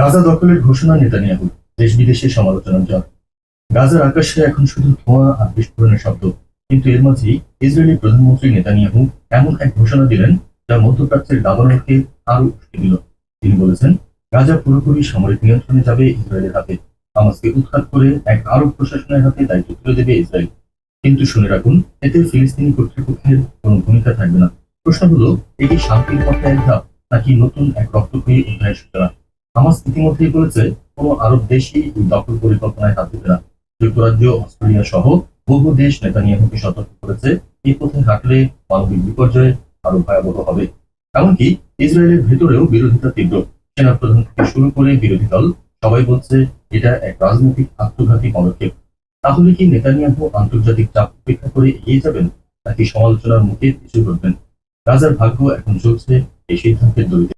গাজা দখলের ঘোষণা নেতানিয়াহু দেশ বিদেশে সমালোচনার ঝড় গাজার আকাশে এখন শুধু ধোঁয়া আর বিস্ফোরণের শব্দ। কিন্তু এর মাঝেই ইসরায়েলি প্রধানমন্ত্রী নেতানিয়াহু এমন এক ঘোষণা দিলেন যা মধ্যপ্রাচ্যের দাবানলকে আরও উস্কে দিল। তিনি বলেছেন, গাজা পুরোপুরি সামরিক নিয়ন্ত্রণে যাবে ইসরায়েলের হাতে। হামাসকে উৎখাত করে এক আরব প্রশাসনের হাতে দায়িত্ব তুলে দেবে ইসরায়েল। কিন্তু শুনে রাখুন, এতে ফিলিস্তিনি কর্তৃপক্ষের কোনো ভূমিকা থাকবে না। প্রশ্ন হলো, এটি শান্তির পথে এক ধাপ নাকি নতুন এক রক্তক্ষয়ী অধ্যায়ের সূচনা? হামাস ইতিমধ্যেই বলেছে, কোনো আরব দেশই এই দখল পরিকল্পনায় হাত দেবে না। যুক্তরাজ্য অস্ট্রেলিয়া সহ বহু দেশ নেতানিয়াহুকে সতর্ক করেছে, এই পথে হাঁটলে মানবিক বিপর্যয় আরও ভয়াবহ হবে। এমনকি ইসরায়েলের ভেতরেও বিরোধিতা তীব্র। সেনাপ্রধান থেকে শুরু করে বিরোধী দল, সবাই বলছে, এটা এক রাজনৈতিক আত্মঘাতী পদক্ষেপ। তাহলে কি নেতানিয়াহু আন্তর্জাতিক চাপ উপেক্ষা করে এগিয়ে যাবেন, নাকি সমালোচনার মুখে পিছু করবেন গাজার ভাগ্য এখন চলছে এই সিদ্ধান্তের দড়িতে।